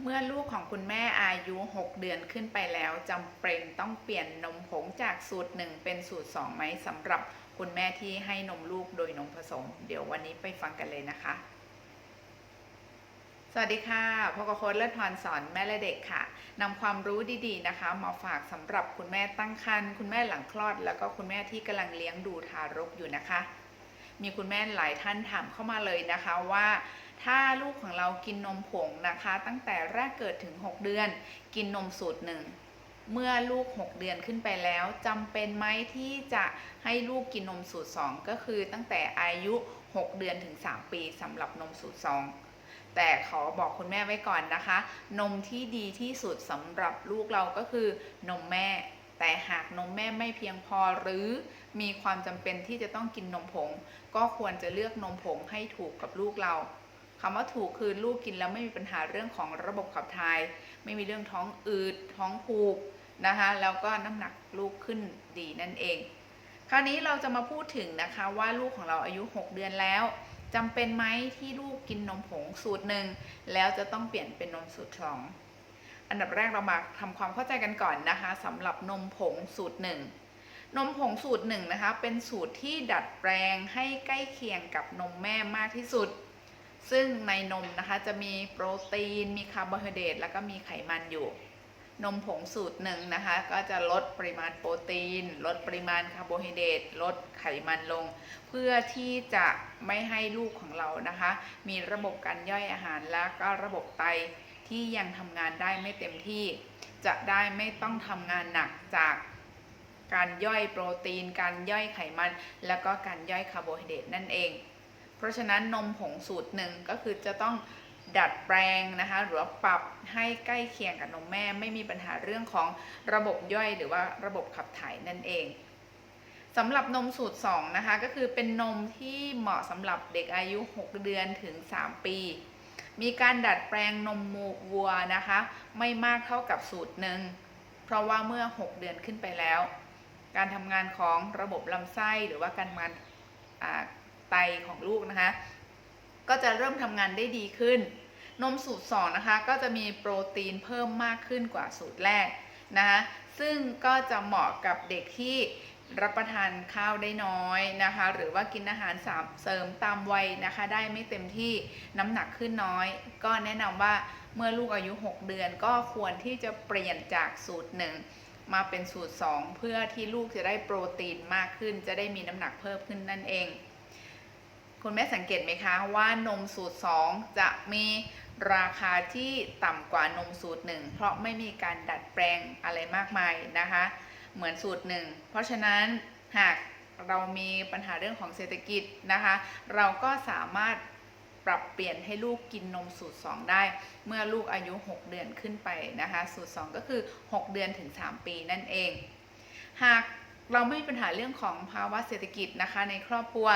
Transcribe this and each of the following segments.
เมื่อลูกของคุณแม่อายุ 6 เดือนขึ้นไปแล้วจำเป็นต้องเปลี่ยนนมผงจากสูตร 1 เป็นสูตร 2 ไหมสำหรับคุณแม่ที่ให้นมลูกโดยนมผสม เดี๋ยววันนี้ไปฟังกันเลยนะคะ สวัสดีค่ะพกโค้ดเลิศพรสอนแม่และเด็กค่ะนำความรู้ดีๆนะคะ มาฝากสำหรับคุณแม่ตั้งครรภ์คุณแม่หลังคลอด แล้วก็คุณแม่ที่กำลังเลี้ยงดูทารกอยู่นะคะ มีคุณแม่หลายท่านถามเข้ามาเลยนะคะว่า ถ้าลูกของเรากินนมผงนะคะ ตั้งแต่แรกเกิดถึง 6 เดือน กินนมสูตรหนึ่งเมื่อลูก 6 เดือนขึ้นไปแล้วจำเป็นไหมที่จะให้ลูกกินนมสูตร 2 ก็คือตั้งแต่อายุ 6 เดือนถึง 3 ปีสำหรับนมสูตร 2 แต่ขอบอกคุณแม่ไว้ก่อนนะคะ นมที่ดีที่สุดสำหรับลูกเราก็คือนมแม่ แต่หากนมแม่ไม่เพียงพอหรือมีความจำเป็นที่จะต้องกินนมผง ก็ควรจะเลือกนมผงให้ถูกกับลูกเรา คำว่าถูกคือลูกกินแล้วไม่มีปัญหาเรื่องของระบบขับถ่าย ไม่มีเรื่องท้องอืดท้องผูกนะคะแล้วก็น้ำหนักลูกขึ้นดีนั่นเอง คราวนี้เราจะมาพูดถึงนะคะว่าลูกของเราอายุ 6 เดือนแล้วจำเป็นไหมที่ลูกกินนมผงสูตรหนึ่งแล้วจะต้องเปลี่ยนเป็นนมสูตรสองอันดับแรกเรามาทำความเข้าใจกันก่อนนะคะสำหรับนมผงสูตรหนึ่งนมผงสูตรหนึ่งนะคะ เป็นสูตรที่ดัดแปลงให้ใกล้เคียงกับนมแม่มากที่สุด ซึ่งในนมนะคะจะมีโปรตีน มีคาร์โบไฮเดรตแล้วก็มีไขมันอยู่ นมผงสูตรหนึ่งนะคะ ก็จะลดปริมาณโปรตีน ลดปริมาณคาร์โบไฮเดรตลดไขมันลง เพื่อที่จะไม่ให้ลูกของเรานะคะ มีระบบการย่อยอาหารและก็ระบบไตที่ยังทำงานได้ไม่เต็มที่ จะได้ไม่ต้องทำงานหนักจากการย่อยโปรตีน การย่อยไขมัน แล้วก็การย่อยคาร์โบไฮเดรตนั่นเอง ราะฉะนั้นนมผงสูตรหนึ่งก็คือจะต้องดัดแปลงนะคะหรือว่าปรับให้ใกล้เคียงกับนมแม่ ไม่มีปัญหาเรื่องของระบบย่อยหรือว่าระบบขับถ่ายนั่นเองสำหรับนมสูตร 2 นะคะ ก็คือเป็นนมที่เหมาะสำหรับเด็กอายุ 6 เดือนถึง 3 ปี มีการดัดแปลงนมมูวัวนะคะ ไม่มากเท่ากับสูตรหนึ่งเพราะว่าเมื่อ 6 เดือนขึ้นไปแล้ว การทำงานของระบบลำไส้หรือว่าการทำงาน ไตของลูกนะคะ ก็จะเริ่มทำงานได้ดีขึ้น นมสูตร2นะคะก็จะมีโปรตีนเพิ่มมากขึ้นกว่าสูตรแรกนะคะซึ่งก็จะเหมาะกับเด็กที่รับประทานข้าวได้น้อยนะคะ หรือว่ากินอาหารสามเสริมตามวัยนะคะ ได้ไม่เต็มที่น้ำหนักขึ้นน้อย ก็แนะนำว่าเมื่อลูกอายุ 6 เดือนก็ควรที่จะเปลี่ยนจากสูตรหนึ่งมาเป็นสูตร 2 เพื่อที่ลูกจะได้โปรตีนมากขึ้น จะได้มีน้ำหนักเพิ่มขึ้นนั่นเอง คุณแม่สังเกตไหมคะว่านมสูตร 2 จะมีราคาที่ต่ำกว่านมสูตร 1 เพราะไม่มีการดัดแปลงอะไรมากมายนะคะ เหมือนสูตร 1 เพราะฉะนั้นหากเรามีปัญหาเรื่องของเศรษฐกิจนะคะ เราก็สามารถปรับเปลี่ยนให้ลูกกินนมสูตร 2 ได้ เมื่อลูกอายุ 6 เดือนขึ้นไปนะคะ สูตร 2 ก็คือ 6 เดือนถึง 3 ปีนั่นเอง หาก เราไม่มีปัญหาเรื่องของภาวะเศรษฐกิจนะคะ ในครอบครัว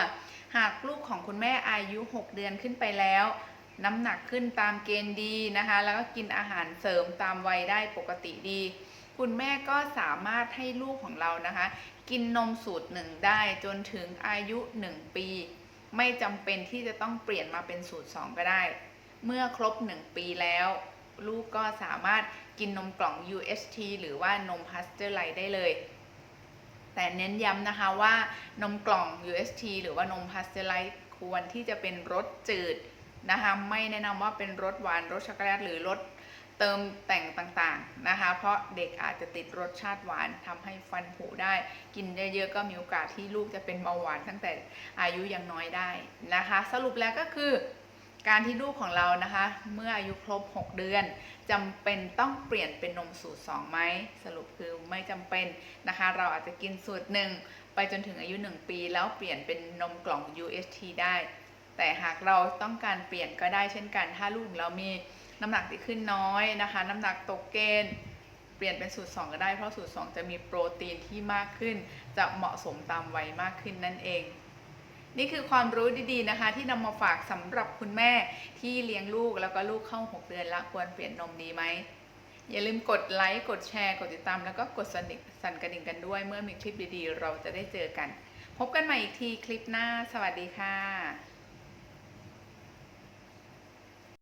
หากลูกของคุณแม่อายุ 6 เดือนขึ้นไปแล้ว น้ำหนักขึ้นตามเกณฑ์ดีนะคะ แล้วก็กินอาหารเสริมตามวัยได้ปกติดี คุณแม่ก็สามารถให้ลูกของเรานะคะ กินนมสูตรหนึ่งได้จนถึงอายุ 1 ปี ไม่จำเป็นที่จะต้องเปลี่ยนมาเป็นสูตร 2 ก็ได้ เมื่อครบ 1 ปีแล้วลูกก็สามารถกินนมกล่อง UHT หรือว่านมพาสเจอร์ไลได้เลย แต่เน้นย้ำนะคะว่านมกล่อง UST หรือว่านมพาสเจอร์ไลท์ควรที่จะเป็นรสจืดนะคะไม่แนะนำว่าเป็นรสหวานรสช็อกโกแลตหรือรสเติมแต่งต่างๆนะคะ เพราะเด็กอาจจะติดรสชาติหวานทำให้ฟันผุได้ กินเยอะๆก็มีโอกาสที่ลูกจะเป็นเบาหวานตั้งแต่อายุยังน้อยได้นะคะ สรุปแล้วก็คือ การที่ลูกของเรานะคะ เมื่ออายุครบ 6 เดือนจำเป็นต้องเปลี่ยนเป็นนมสูตร2ไหมสรุปคือไม่จำเป็นนะคะ เราอาจจะกินสูตรหนึ่งไปจนถึงอายุ 1 ปี แล้วเปลี่ยนเป็นนมกล่อง UHT ได้ แต่หากเราต้องการเปลี่ยนก็ได้เช่นกัน ถ้าลูกเรามีน้ำหนักที่ขึ้นน้อยนะคะ น้ำหนักตกเกณฑ์เปลี่ยนเป็นสูตร 2 ก็ได้เพราะสูตร 2 จะมีโปรตีนที่มากขึ้น จะเหมาะสมตามวัยมากขึ้นนั่นเอง นี่คือความรู้ดีๆนะคะ ที่นำมาฝากสำหรับคุณแม่ที่เลี้ยงลูกแล้วก็ลูกเข้า 6 เดือนละควรเปลี่ยนนมดีไหมอย่าลืมกดไลค์กดแชร์ กดติดตาม แล้วก็กดสั่นกระดิ่งกันด้วย เมื่อมีคลิปดีๆ เราจะได้เจอกัน พบกันใหม่อีกทีคลิปหน้า สวัสดีค่ะ